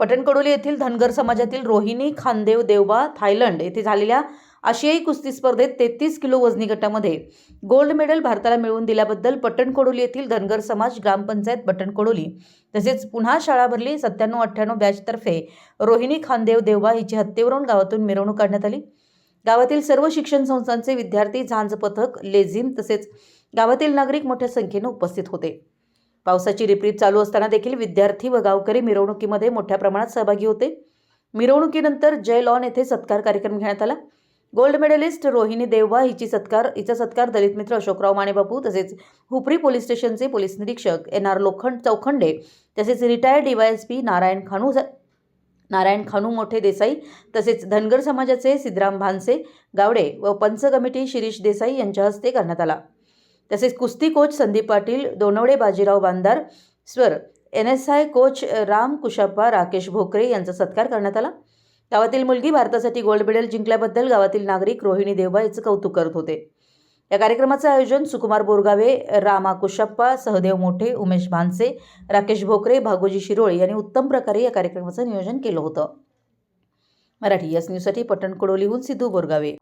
पटणकडोली येथील धनगर समाजातील रोहिणी खानदेव देवबा थायलंड येथे झालेल्या आशियाई कुस्ती स्पर्धेत तेहतीस किलो वजनी गटामध्ये गोल्ड मेडल भारताला मिळवून दिल्याबद्दल पट्टणकोडोली येथील धनगर समाज ग्रामपंचायत पट्टणकोडोली तसेच पुन्हा शाळा भरली. सत्त्याण्णव अठ्ठ्याण्णव बॅचतर्फे रोहिणी खानदेव देवबा हिची हत्येवरून गावातून मिरवणूक काढण्यात आली. गावातील सर्व शिक्षण संस्थांचे विद्यार्थी झांज पथक लेझिम तसेच गावातील नागरिक मोठ्या संख्येने उपस्थित होते. पावसाची रिपरीप चालू असताना देखील विद्यार्थी व गावकरी मिरवणुकीमध्ये मोठ्या प्रमाणात सहभागी होते. मिरवणुकीनंतर जय लॉन येथे सत्कार कार्यक्रम घेण्यात आला. गोल्ड मेडलिस्ट रोहिणी देवबा हिची सत्कार हिचा सत्कार दलित मित्र अशोकराव मानेबापू तसेच हुपरी पोलीस स्टेशनचे पोलीस निरीक्षक एन आर लोखंड चौखंडे तसेच रिटायर्ड डीवायएसपी नारायण खानू नारायण खानू मोठे देसाई तसेच धनगर समाजाचे सिद्धराम भानसे गावडे व पंच कमिटी शिरीष देसाई यांच्या हस्ते करण्यात आला. तसेच कुस्ती कोच संदीप पाटील दोनवडे बाजीराव बांदार स्वर N S I coach Ram Kushappa Rakesh Bhokare यांचा सत्कार करण्यात आला. गावातील मुलगी भारतासाठी गोल्ड मेडल जिंकल्याबद्दल गावातील नागरिक रोहिणी देवबा याचं कौतुक करत होते. या कार्यक्रमाचं आयोजन सुकुमार बोरगावे रामा कुशप्पा सहदेव मोठे उमेश भानसे राकेश भोकरे भागोजी शिरोळे यांनी उत्तम प्रकारे या कार्यक्रमाचं नियोजन केलं होतं. मराठी यस न्यूजसाठी पटण कडोलीहून सिद्धू बोरगावे.